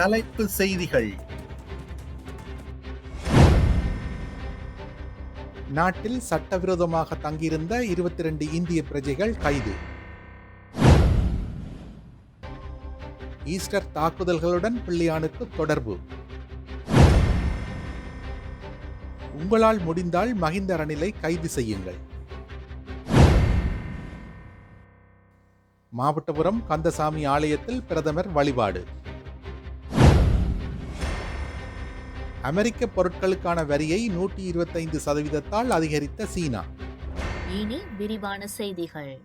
தலைப்பு செய்திகள். நாட்டில் சட்டவிரோதமாக தங்கியிருந்த இருபத்தி ரெண்டு இந்திய பிரஜைகள் கைது. ஈஸ்டர் தாக்குதல்களுடன் பிள்ளையானுக்கு தொடர்பு. உங்களால் முடிந்தால் மகிந்த ரணிலை கைது செய்யுங்கள். மாவட்டபுரம் கந்தசாமி ஆலயத்தில் பிரதமர் வழிபாடு. அமெரிக்க பொருட்களுக்கான வரியை நூற்றி இருபத்தைந்து சதவீதத்தால் அதிகரித்த சீனா. இனி விரிவான செய்திகள்.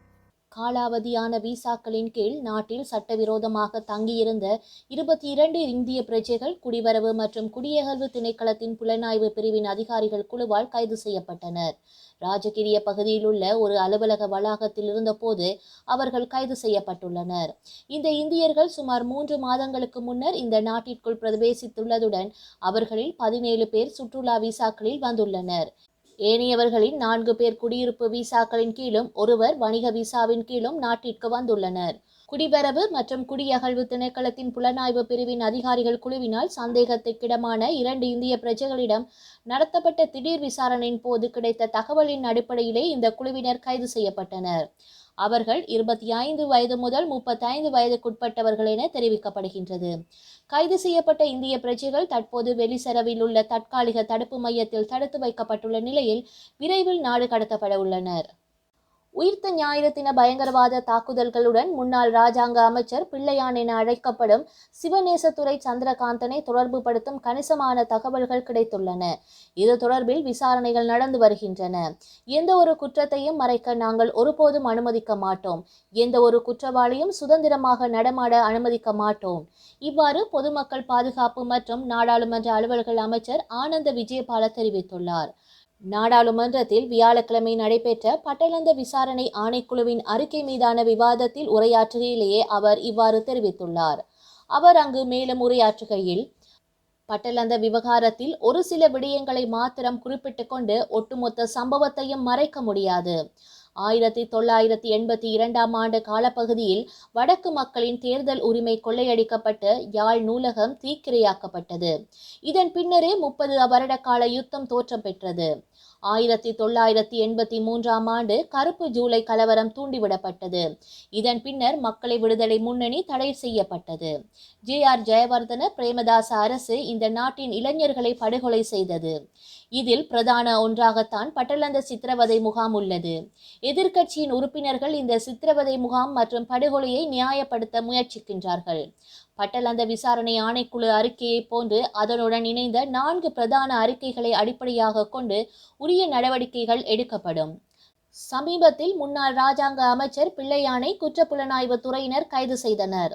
காலாவதியான விசாக்களின் கீழ் நாட்டில் சட்டவிரோதமாக தங்கியிருந்த இருபத்தி இரண்டு இந்திய பிரஜைகள் குடிவரவு மற்றும் குடியகழ்வு திணைக்களத்தின் புலனாய்வு பிரிவின் அதிகாரிகள் குழுவால் கைது செய்யப்பட்டனர். ராஜகிரிய பகுதியில் உள்ள ஒரு அலுவலக வளாகத்தில் இருந்தபோது அவர்கள் கைது செய்யப்பட்டுள்ளனர். இந்த இந்தியர்கள் சுமார் மூன்று மாதங்களுக்கு முன்னர் இந்த நாட்டிற்குள் பிரவேசித்துள்ளதுடன் அவர்களில் பதினேழு பேர் சுற்றுலா விசாக்களில் வந்துள்ளனர். ஏனையவர்களின் நான்கு பேர் குடியிருப்பு விசாக்களின் கீழும் ஒருவர் வணிக விசாவின் கீழும் நாட்டிற்கு வந்துள்ளனர். குடிபரவு மற்றும் குடியகழ்வு திணைக்களத்தின் புலனாய்வு பிரிவின் அதிகாரிகள் குழுவினால் சந்தேகத்துக்கிடமான இரண்டு இந்திய பிரஜைகளிடம் நடத்தப்பட்ட திடீர் விசாரணையின் போது கிடைத்த தகவலின் அடிப்படையிலே இந்த குழுவினர் கைது செய்யப்பட்டனர். அவர்கள் இருபத்தி ஐந்து வயது முதல் முப்பத்தைந்து வயதுக்குட்பட்டவர்கள் என தெரிவிக்கப்படுகின்றது. கைது செய்யப்பட்ட இந்திய பிரஜைகள் தற்போது வெளிசரவில் உள்ள தற்காலிக தடுப்பு மையத்தில் தடுத்து வைக்கப்பட்டுள்ள நிலையில் விரைவில் நாடு கடத்தப்பட உள்ளனர். உயிர்த்த ஞாயிறு தின பயங்கரவாத தாக்குதல்களுடன் முன்னாள் ராஜாங்க அமைச்சர் பிள்ளையான் என அழைக்கப்படும் சிவநேசத்துறை சந்திரகாந்தனை தொடர்புபடுத்தும் கணிசமான தகவல்கள் கிடைத்துள்ளன. இது தொடர்பில் விசாரணைகள் நடந்து வருகின்றன. எந்த ஒரு குற்றத்தையும் மறைக்க நாங்கள் ஒருபோதும் அனுமதிக்க மாட்டோம். எந்த ஒரு குற்றவாளியும் சுதந்திரமாக நடமாட அனுமதிக்க மாட்டோம். இவ்வாறு பொதுமக்கள் பாதுகாப்பு மற்றும் நாடாளுமன்ற அலுவல்கள் அமைச்சர் ஆனந்த விஜயபால தெரிவித்துள்ளார். நாடாளுமன்றத்தில் வியாழக்கிழமை நடைபெற்ற பட்டளந்த விசாரணை ஆணைக்குழுவின் அறிக்கை மீதான விவாதத்தில் உரையாற்றுகையிலேயே அவர் இவ்வாறு தெரிவித்துள்ளார். அவர் அங்கு மேலும் உரையாற்றுகையில் பட்டலந்த விவகாரத்தில் ஒரு சில விடயங்களை மாத்திரம் குறிப்பிட்டு கொண்டு ஒட்டுமொத்த சம்பவத்தையும் மறைக்க முடியாது. ஆயிரத்தி தொள்ளாயிரத்தி எண்பத்தி இரண்டாம் ஆண்டு காலப்பகுதியில் வடக்கு மக்களின் தேர்தல் உரிமை கொள்ளையடிக்கப்பட்டு யாழ் நூலகம் தீக்கிரையாக்கப்பட்டது. இதன் பின்னரே முப்பது வருட கால யுத்தம் தோற்றம் பெற்றது. ஆயிரத்தி தொள்ளாயிரத்தி எண்பத்தி மூன்றாம் ஆண்டு கருப்பு ஜூலை கலவரம் தூண்டிவிடப்பட்டது. இதன் பின்னர் மக்களை விடுதலை முன்னணி தடை செய்யப்பட்டது. ஜே ஆர் ஜெயவர்தன பிரேமதாச அரசு இந்த நாட்டின் இளைஞர்களை படுகொலை செய்தது. இதில் பிரதான ஒன்றாகத்தான் பட்டலந்த சித்திரவதை முகாம் உள்ளது. எதிர்க்கட்சியின் உறுப்பினர்கள் இந்த சித்திரவதை முகாம் மற்றும் படுகொலையை நியாயப்படுத்த முயற்சிக்கின்றார்கள். பட்டளந்த விசாரணை ஆணைக்குழு அறிக்கையை போன்று அதனுடன் இணைந்த நான்கு பிரதான அறிக்கைகளை அடிப்படையாக கொண்டு உரிய நடவடிக்கைகள் எடுக்கப்படும். சமீபத்தில் முன்னாள் ராஜாங்க அமைச்சர் பிள்ளையானை குற்றப்புலனாய்வு துறையினர் கைது செய்தனர்.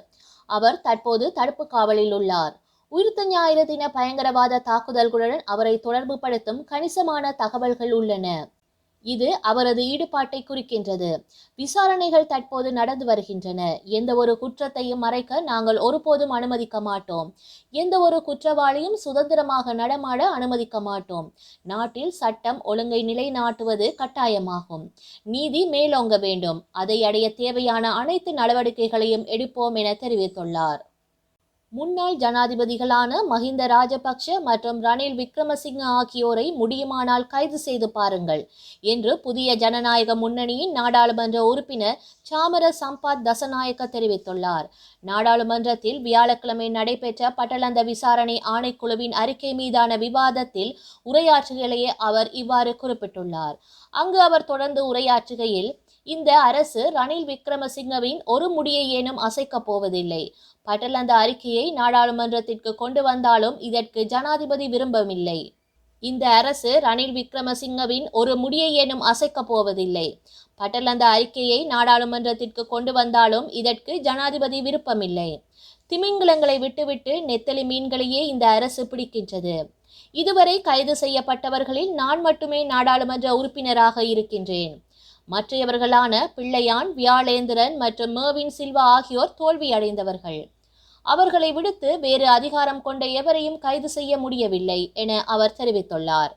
அவர் தற்போது தடுப்பு காவலில் உள்ளார். உயிர்த்த ஞாயிறு தின பயங்கரவாத தாக்குதல்களுடன் அவரை தொடர்புபடுத்தும் கணிசமான தகவல்கள் உள்ளன. இது அவரது ஈடுபாட்டை குறிக்கின்றது. விசாரணைகள் தற்போது நடந்து வருகின்றன. எந்த ஒரு குற்றத்தையும் மறைக்க நாங்கள் ஒருபோதும் அனுமதிக்க மாட்டோம். எந்த ஒரு குற்றவாளியும் சுதந்திரமாக நடமாட அனுமதிக்க மாட்டோம். நாட்டில் சட்டம் ஒழுங்கை நிலைநாட்டுவது கட்டாயமாகும். நீதி மேலோங்க வேண்டும். அதை அடைய தேவையான அனைத்து நடவடிக்கைகளையும் எடுப்போம் என தெரிவித்துள்ளார். முன்னாள் ஜனாதிபதிகளான மஹிந்த ராஜபக்ஷ மற்றும் ரணில் விக்ரமசிங்க ஆகியோரை முடியுமானால் கைது செய்து பாருங்கள் என்று புதிய ஜனநாயக முன்னணியின் நாடாளுமன்ற உறுப்பினர் சாமர சம்பாத் தசநாயக்க தெரிவித்துள்ளார். நாடாளுமன்றத்தில் வியாழக்கிழமை நடைபெற்ற பட்டலந்த விசாரணை ஆணைக்குழுவின் அறிக்கை மீதான விவாதத்தில் உரையாற்றுகையிலேயே அவர் இவ்வாறு குறிப்பிட்டுள்ளார். அங்கு அவர் தொடர்ந்து உரையாற்றுகையில் இந்த அரசு ரணில் விக்ரமசிங்கவின் ஒரு முடியை ஏனும் அசைக்கப் போவதில்லை. பட்டலந்த அறிக்கையை நாடாளுமன்றத்திற்கு கொண்டு வந்தாலும் இதற்கு ஜனாதிபதி விரும்பவில்லை. இந்த அரசு ரணில் விக்ரமசிங்கவின் ஒரு முடியை ஏனும் அசைக்கப் போவதில்லை. பட்டலந்த அறிக்கையை நாடாளுமன்றத்திற்கு கொண்டு வந்தாலும் இதற்கு ஜனாதிபதி விருப்பமில்லை. திமிங்கிலங்களை விட்டுவிட்டு நெத்தலி மீன்களையே இந்த அரசு பிடிக்கின்றது. இதுவரை கைது செய்யப்பட்டவர்களில் நான் மட்டுமே நாடாளுமன்ற உறுப்பினராக இருக்கின்றேன். மற்றையவர்களான பிள்ளையான் வியாழேந்திரன் மற்றும் மேவின் சில்வா ஆகியோர் தோல்வியடைந்தவர்கள். அவர்களை விடுத்து வேறு அதிகாரம் கொண்ட எவரையும் கைது செய்ய முடியவில்லை என அவர் தெரிவித்துள்ளார்.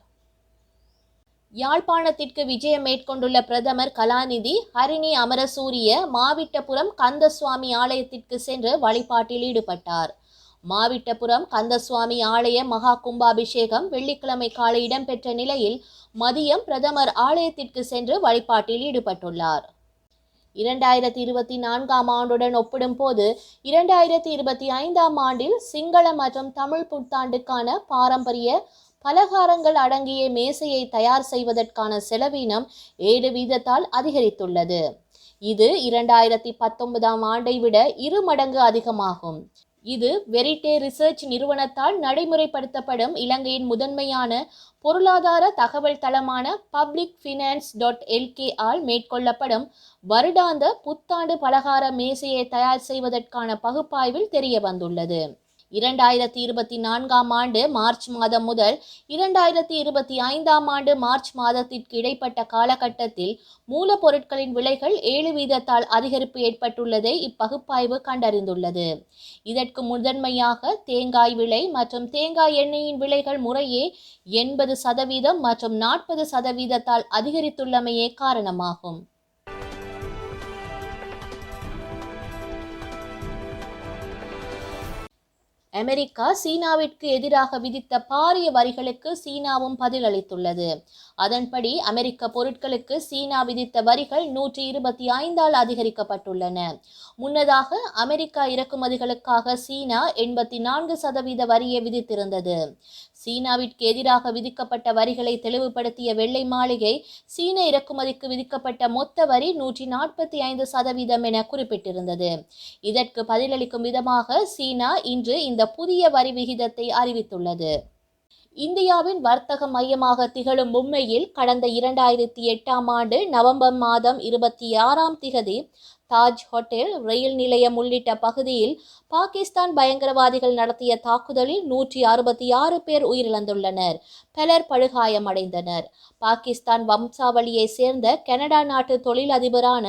யாழ்ப்பாணத்திற்கு விஜயம் மேற்கொண்டுள்ள பிரதமர் கலாநிதி ஹரிணி அமரசூரிய மாவிட்டபுரம் கந்தசுவாமி ஆலயத்திற்கு சென்று வழிபாட்டில் ஈடுபட்டார். மாவிட்டபுரம் கந்தசுவாமி ஆலய மகா கும்பாபிஷேகம் வெள்ளிக்கிழமை காலை இடம்பெற்ற நிலையில் மதியம் பிரதமர் ஆலயத்திற்கு சென்று வழிபாட்டில் ஈடுபட்டுள்ளார். இரண்டாயிரத்தி இருபத்தி நான்காம் ஆண்டுடன் ஒப்பிடும்போது இரண்டாயிரத்தி இருபத்தி ஐந்தாம் ஆண்டில் சிங்கள மற்றும் தமிழ் புத்தாண்டுக்கான பாரம்பரிய பலகாரங்கள் அடங்கிய மேசையை தயார் செய்வதற்கான செலவினம் ஏழு வீதத்தால் அதிகரித்துள்ளது. இது இரண்டாயிரத்தி பத்தொன்பதாம் ஆண்டை விட இரு மடங்கு அதிகமாகும். இது வெரிட்டே ரிசர்ச் நிறுவனத்தால் நடைமுறைப்படுத்தப்படும் இலங்கையின் முதன்மையான பொருளாதார தகவல் தளமான பப்ளிக் ஃபினான்ஸ் டாட் எல்கே ஆல் மேற்கொள்ளப்படும் வருடாந்த புத்தாண்டு பலகார மேசையை தயார் செய்வதற்கான பகுப்பாய்வில் தெரிய வந்துள்ளது. இரண்டாயிரத்தி இருபத்தி நான்காம் ஆண்டு மார்ச் மாதம் முதல் இரண்டாயிரத்தி இருபத்தி ஐந்தாம் ஆண்டு மார்ச் மாதத்திற்கு இடைப்பட்ட காலகட்டத்தில் மூலப்பொருட்களின் விலைகள் ஏழு வீதத்தால் அதிகரிப்பு ஏற்பட்டுள்ளதை இப்பகுப்பாய்வு கண்டறிந்துள்ளது. இதற்கு முதன்மையாக தேங்காய் விலை மற்றும் தேங்காய் எண்ணெயின் விலைகள் முறையே எண்பது சதவீதம் மற்றும் நாற்பது சதவீதத்தால் அதிகரித்துள்ளமையே காரணமாகும். அமெரிக்கா சீனாவிற்கு எதிராக விதித்த பாரிய வரிகளுக்கு சீனாவும் பதிலளித்துள்ளது. அதன்படி அமெரிக்க பொருட்களுக்கு சீனா விதித்த வரிகள் நூற்றி இருபத்தி ஐந்தால் அதிகரிக்கப்பட்டுள்ளன. முன்னதாக அமெரிக்கா இறக்குமதிகளுக்காக சீனா எண்பத்தி நான்கு சதவீத வரியை விதித்திருந்தது. சீனாவிற்கு எதிராக விதிக்கப்பட்ட வரிகளை தெளிவுபடுத்திய வெள்ளை மாளிகை சீன இறக்குமதிக்கு விதிக்கப்பட்ட மொத்த வரி நூற்றி நாற்பத்தி ஐந்து சதவீதம் என குறிப்பிட்டிருந்தது. இதற்கு பதிலளிக்கும் விதமாக சீனா இன்று இந்த புதிய வரி விகிதத்தை அறிவித்துள்ளது. இந்தியாவின் வர்த்தக மையமாக திகழும் மும்பையில் கடந்த இரண்டாயிரத்தி எட்டாம் ஆண்டு நவம்பர் மாதம் இருபத்தி ஆறாம் திகதி தாஜ் ஹோட்டல் ரயில் நிலையம் உள்ளிட்ட பகுதியில் பாகிஸ்தான் பயங்கரவாதிகள் நடத்திய தாக்குதலில் நூற்றி அறுபத்தி ஆறு பேர் உயிரிழந்துள்ளனர். பலர் படுகாயமடைந்தனர். பாகிஸ்தான் வம்சாவளியை சேர்ந்த கனடா நாட்டு தொழிலதிபரான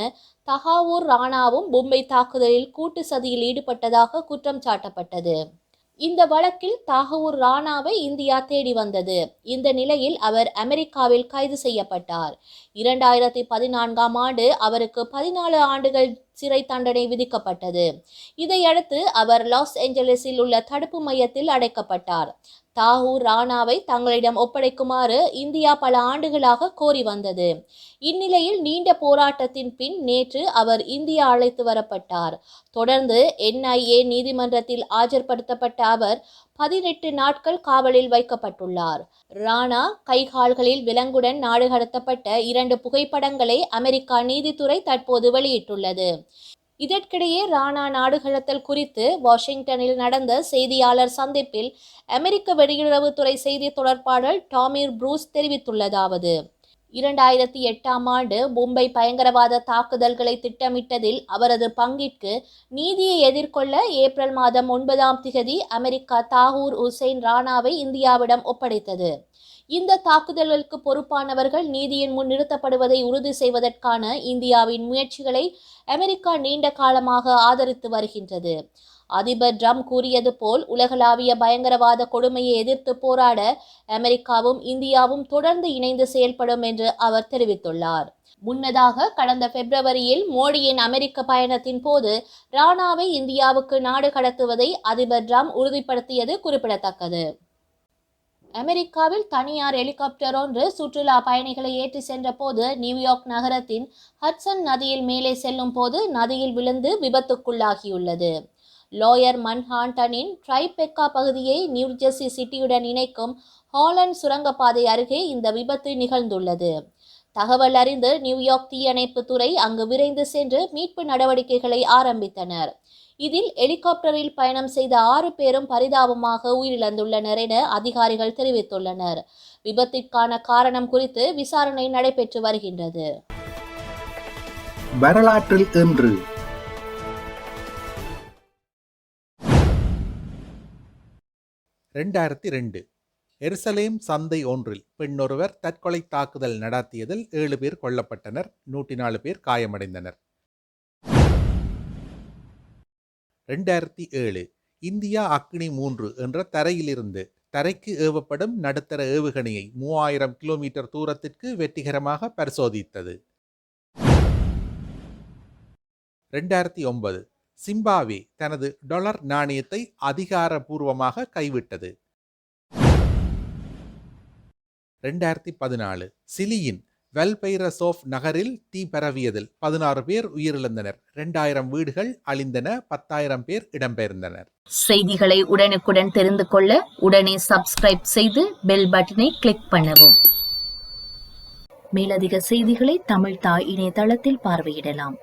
தஹாவூர் ராணாவும் மும்பை தாக்குதலில் கூட்டு சதியில் ஈடுபட்டதாக குற்றம் சாட்டப்பட்டது. இந்த வழக்கில் தாகூர் ராணாவை இந்தியா தேடி வந்தது. இந்த நிலையில் அவர் அமெரிக்காவில் கைது செய்யப்பட்டார். இரண்டாயிரத்தி பதினான்காம் ஆண்டு அவருக்கு பதினாலு ஆண்டுகள் சிறை தண்டனை விதிக்கப்பட்டது. இதையடுத்து அவர் லாஸ் ஏஞ்சலிஸில் உள்ள தடுப்பு மையத்தில் அடைக்கப்பட்டார். தாகூர் ராணாவை தங்களிடம் ஒப்படைக்குமாறு இந்தியா பல ஆண்டுகளாக கோரி வந்தது. இந்நிலையில் நீண்ட போராட்டத்தின் பின் நேற்று அவர் இந்தியா அழைத்து வரப்பட்டார். தொடர்ந்து என்ஐஏ நீதிமன்றத்தில் ஆஜர்படுத்தப்பட்ட அவர் பதினெட்டு நாட்கள் காவலில் வைக்கப்பட்டுள்ளார். ராணா கைகால்களில் விலங்குடன் நாடு கடத்தப்பட்ட இரண்டு புகைப்படங்களை அமெரிக்கா நீதித்துறை தற்போது வெளியிட்டுள்ளது. இதற்கிடையே ராணா நாடுகடத்தல் குறித்து வாஷிங்டனில் நடந்த செய்தியாளர் சந்திப்பில் அமெரிக்க வெளியுறவுத்துறை செய்தி தொடர்பாளர் டாமிர் ப்ரூஸ் தெரிவித்துள்ளதாவது. இரண்டாயிரத்தி எட்டாம் ஆண்டு மும்பை பயங்கரவாத தாக்குதல்களை திட்டமிட்டதில் அவரது பங்கிற்கு நீதியை எதிர்கொள்ள ஏப்ரல் மாதம் ஒன்பதாம் திகதி அமெரிக்கா தாகூர் உசைன் ராணாவை இந்தியாவிடம் ஒப்படைத்தது. இந்த தாக்குதல்களுக்கு பொறுப்பானவர்கள் நீதியின் முன் நிறுத்தப்படுவதை உறுதி செய்வதற்கான இந்தியாவின் முயற்சிகளை அமெரிக்கா நீண்ட காலமாக ஆதரித்து வருகின்றது. அதிபர் ட்ரம்ப் கூறியது போல் உலகளாவிய பயங்கரவாத கொடுமையை எதிர்த்து போராட அமெரிக்காவும் இந்தியாவும் தொடர்ந்து இணைந்து செயல்படும் என்று அவர் தெரிவித்துள்ளார். முன்னதாக கடந்த பிப்ரவரியில் மோடியின் அமெரிக்க பயணத்தின் போது ராணாவை இந்தியாவுக்கு நாடு கடத்துவதை அதிபர் ட்ரம்ப் உறுதிப்படுத்தியது குறிப்பிடத்தக்கது. அமெரிக்காவில் தனியார் ஹெலிகாப்டர் ஒன்று சுற்றுலா பயணிகளை ஏற்றி சென்றபோது நியூயார்க் நகரத்தின் ஹட்சன் நதியில் மேலே செல்லும் போது நதியில் விழுந்து விபத்துக்குள்ளாகியுள்ளது. லோயர் மன்ஹாண்டனின் ட்ரைபெக்கா பகுதியை நியூஜெர்சி சிட்டியுடன் இணைக்கும் ஹாலண்ட் சுரங்கப்பாதை அருகே இந்த விபத்து நிகழ்ந்துள்ளது. தகவல் அறிந்து நியூயார்க் தீயணைப்பு துறை அங்கு விரைந்து சென்று மீட்பு நடவடிக்கைகளை ஆரம்பித்தனர். இதில் ஹெலிகாப்டரில் பயணம் செய்த ஆறு பேரும் பரிதாபமாக உயிரிழந்துள்ளனர் என அதிகாரிகள் தெரிவித்துள்ளனர். விபத்திற்கான காரணம் குறித்து விசாரணை நடைபெற்று வருகின்றது. வரலாற்றில் இன்று. ரெண்டாயிரத்தி ரெண்டு. எருசலேம் சந்தை ஒன்றில் பெண்ணொருவர் தற்கொலை தாக்குதல் நடாத்தியதில் ஏழு பேர் கொல்லப்பட்டனர் நூற்றி நாலு பேர் காயமடைந்தனர். ரெண்டாயிரத்தி ஏழு இந்தியா அக்னி மூன்று என்ற தரையிலிருந்து தரைக்கு ஏவப்படும் நடுத்தர ஏவுகணையை மூவாயிரம் கிலோமீட்டர் தூரத்திற்கு வெற்றிகரமாக பரிசோதித்தது. ரெண்டாயிரத்தி ஒன்பது சிம்பாவே தனது டொலர் நாணயத்தை அதிகாரப்பூர்வமாக கைவிட்டது. ரெண்டாயிரத்தி பதினாலு சிலியின் வெல்பைரசோஃப் நகரில் தீ பரவியதில் பதினாறு பேர் உயிரிழந்தனர். ரெண்டாயிரம் வீடுகள் அழிந்தன. பத்தாயிரம் பேர் இடம்பெயர்ந்தனர். செய்திகளை உடனுக்குடன் தெரிந்து கொள்ள உடனே சப்ஸ்கிரைப் செய்து பெல் பட்டனை கிளிக் பண்ணவும். மேலதிக செய்திகளை தமிழ் தாய் இணையதளத்தில் பார்வையிடலாம்.